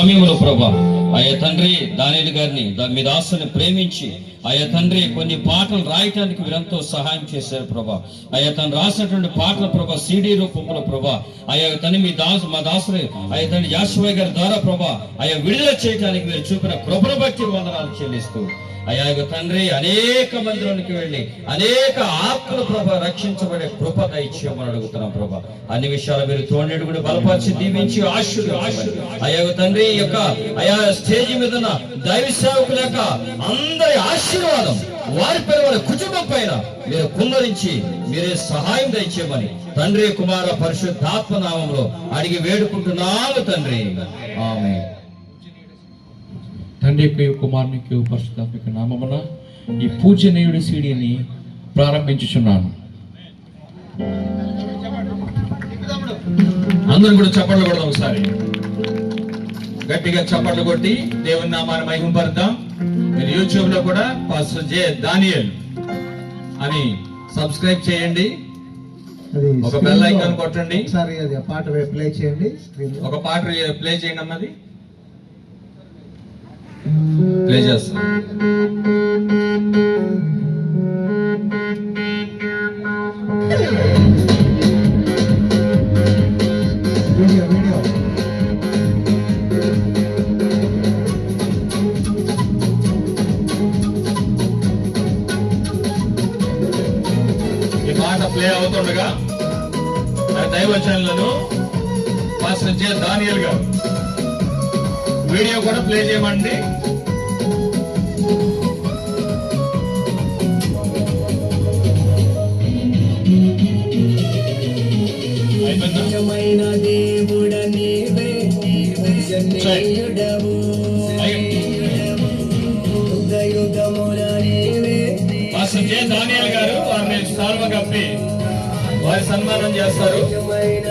సమయంలో ప్రభా అయ్యా తండ్రి దానిని గారిని మీ దాసుని ప్రేమించి అయ్యా తండ్రి కొన్ని పాటలు రాయటానికి వీరంతో సహాయం చేశారు ప్రభా. అయ్యా తను రాసినటువంటి పాటల ప్రభా సిడి రూపంలో ప్రభా. అయ్యా తను మీ దాసు మా దాసుని అయ్యా తండ్రి యాశ్వయ్య గారి ద్వారా ప్రభా అయ్యా విడుదల చేయడానికి మీరు చూపిన కృపను బట్టి వందనాలు చెల్లిస్తూ. అయ్యా యొక్క తండ్రి అనేక మందిరానికి వెళ్ళి అనేక ఆత్మల ప్రభ రక్షించబడే కృప దయచేయమని అడుగుతున్నాం ప్రభ. అన్ని విషయాలు మీరు తోడేడు కూడా బలపరిచి దీవించి ఆశుడు అయ్యా తండ్రి యొక్క అయా స్టేజ్ మీద దైవ సేవకుల యొక్క అందరి ఆశీర్వాదం వారి పైన వారి కుటుంబం పైన మీరు కుమ్మరించి మీరే సహాయం దయచేయమని తండ్రి కుమార పరిశుద్ధాత్మ నామంలో అడిగి వేడుకుంటున్నాము తండ్రి. ఆమె తండ్రికి కుమారునికి పరిశుద్ధాత్మిక నామమున ఈ పూజనీయుడి సీడీని ప్రారంభించుచున్నాను. అందరూ కూడా చప్పట్లు కొడదాం ఒకసారి. గట్టిగా చప్పట్లు కొట్టి దేవుని నామాన్ని మహిమపడదాం మీరు యూట్యూబ్లో కూడా పాస్టర్ జే దానియల్ అని సబ్స్క్రైబ్ చేయండి. ఒక screen bell లో icon కొట్టండి. ఒకసారి అది పాట ప్లే చేయండి ఒక పాట ప్లే చేయండి అన్నది ప్లే చేస్తాం. వీడియో వీడియో ప్లే అవుతుండగా మన దైవచనులను పాస్టర్ జే దానియల్ గారు. వీడియో కూడా ప్లే చేయమండి. పాస్టర్ జే దానియల్ గారు. సాల్వ కప్పి వారి సన్మానం చేస్తారు. నిజమైన